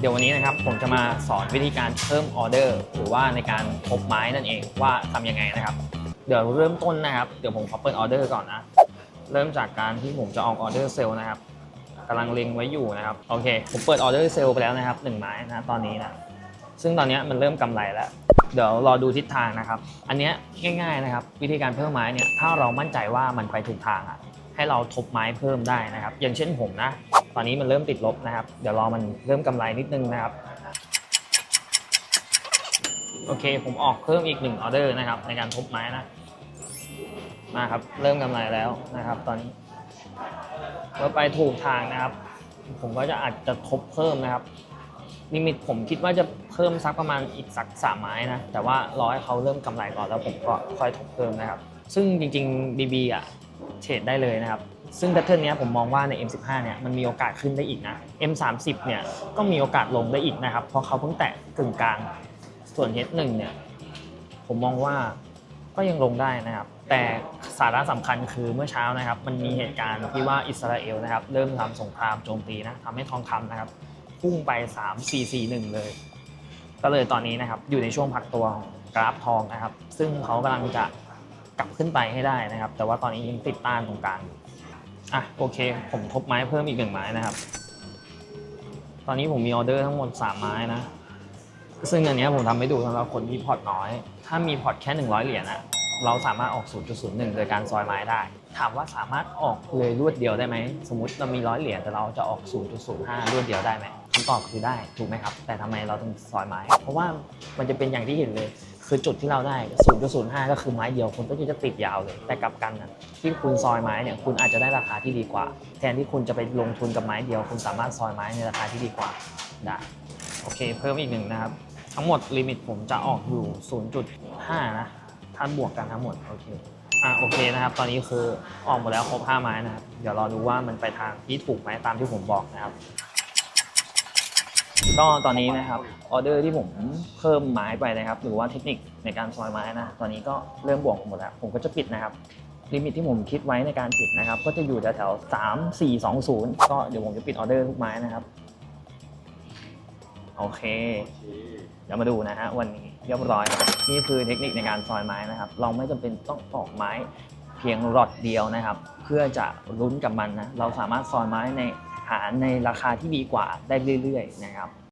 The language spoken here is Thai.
เดี๋ยววันนี้นะครับผมจะมาสอนวิธีการเพิ่มออเดอร์ หรือว่าในการทบไม้นั่นเองว่าทำยังไงนะครับ เดี๋ยวเริ่มต้นนะครับเดี๋ยวผมขอเปิดออเดอร์ก่อนนะเริ่มจากการที่ผมจะออกออเดอร์เซลล์นะครับกำลังเล็งไว้อยู่นะครับโอเคผมเปิดออเดอร์เซลล์ไปแล้วนะครับหนึ่งไม้นะตอนนี้นะซึ่งตอนนี้มันเริ่มกำไรแล้ว เดี๋ยวรอดูทิศทางนะครับ อันนี้ง่ายๆนะครับ วิธีการเพิ่มไม้เนี่ยถ้าเรามั่นใจว่ามันไปถูกทางอะให้เราทบไม้เพิ่มได้นะครับ อย่างเช่นผมนะ ตอนนี้มันเริ่มติดลบนะครับ เดี๋ยวรอมันเริ่มกำไรนิดนึงนะครับ โอเค ผมออกเพิ่มอีกหนึ่งออเดอร์นะครับ ในการทบไม้นะ มาครับ เริ่มกำไรแล้วนะครับ ตอนนี้เมื่อไปถูกทางนะครับ ผมก็จะอาจจะทบเพิ่มนะครับลิมิตผมคิดว่าจะเพิ่มสักประมาณอีกสักสามไม้นะ แต่ว่ารอให้เขาเริ่มกำไรก่อนแล้วผมก็ค่อยทบเพิ่มนะครับ ซึ่งจริงๆ BB อะเทรดได้เลยนะครับ ซึ่งแพทเทิร์นนี้ผมมองว่าใน M15 เนี่ยมันมีโอกาสขึ้นได้อีกนะ M30 เนี่ยก็มีโอกาสลงได้อีกนะครับ เพราะเขาเพิ่งแตะกึ่งกลาง ส่วน H1 เนี่ยผมมองว่าก็ยังลงได้นะครับ แต่สาระสำคัญคือเมื่อเช้านะครับ มันมีเหตุการณ์ที่ว่าอิสราเอลนะครับเริ่มทำสงครามโจมตีนะทำให้ทองคำนะครับพุ่งไป 3 4 4 1 เลย ก็เลยตอนนี้นะครับอยู่ในช่วงพักตัวของกราฟทองนะครับ ซึ่งเขากำลังจะกลับขึ้นไปให้ได้นะครับ แต่ว่าตอนนี้ยังติดต้านตรงกลางอยู่ อะโอเค ผมทบไม้เพิ่มอีกหนึ่งไม้นะครับ ตอนนี้ผมมีออเดอร์ทั้งหมด 3 ไม้นะ ซึ่งอันนี้ผมทำให้ดูสำหรับคนที่พอร์ตน้อย ถ้ามีพอร์ตแค่ 100 เหรียญอะเราสามารถออก 0.01 โดยการซอยไม้ได้ ถามว่าสามารถออกเลยรวดเดียวได้ไหม สมมติเรามีร้อยเหรียญแต่เราจะออก 0.05 รวดเดียวได้ไหมคำตอบคือได้ถูกไหมครับ แต่ทำไมเราต้องซอยไม้ เพราะว่ามันจะเป็นอย่างที่เห็นเลย คือจุดที่เราได้0.05ก็คือไม้เดียวคุณก็จะติดยาวเลย แต่กลับกันนะที่คุณซอยไม้เนี่ยคุณอาจจะได้ราคาที่ดีกว่า แทนที่คุณจะไปลงทุนกับไม้เดียว คุณสามารถซอยไม้ในราคาที่ดีกว่าได้โอเค เพิ่มอีกหนึ่งนะครับ ทั้งหมดลิมิตผมจะออกอยู่ 0.5 นะถ้าบวกกันทั้งหมดโอเคอะโอเคนะครับ ตอนนี้คือออกหมดแล้วครบ 5 ไม้นะครับ เดี๋ยวรอดูว่ามันไปทางที่ถูกไหมตามที่ผมบอกนะครับ ก็ตอนนี้นะครับออเดอร์ที่ผมเพิ่มไม้ไปนะครับ หรือว่าเทคนิคในการซอยไม้นะตอนนี้ก็เริ่มบวกหมดแล้ว ผมก็จะปิดนะครับลิมิตที่ผมคิดไว้ในการปิดนะครับ ก็จะอยู่แถวๆ3 4 2 0 ก็เดี๋ยวผมจะปิดออเดอร์ทุกไม้นะครับ โอเค เดี๋ยวมาดูนะฮะวันนี้เรียบร้อย นี่คือเทคนิคในการซอยไม้นะครับ เราไม่จำเป็นต้องออกไม้เพียงรอดเดียวนะครับ เพื่อจะลุ้นกับมันนะ เราสามารถซอยไม้ในหาในราคาที่ดีกว่าได้เรื่อย ๆ นะครับ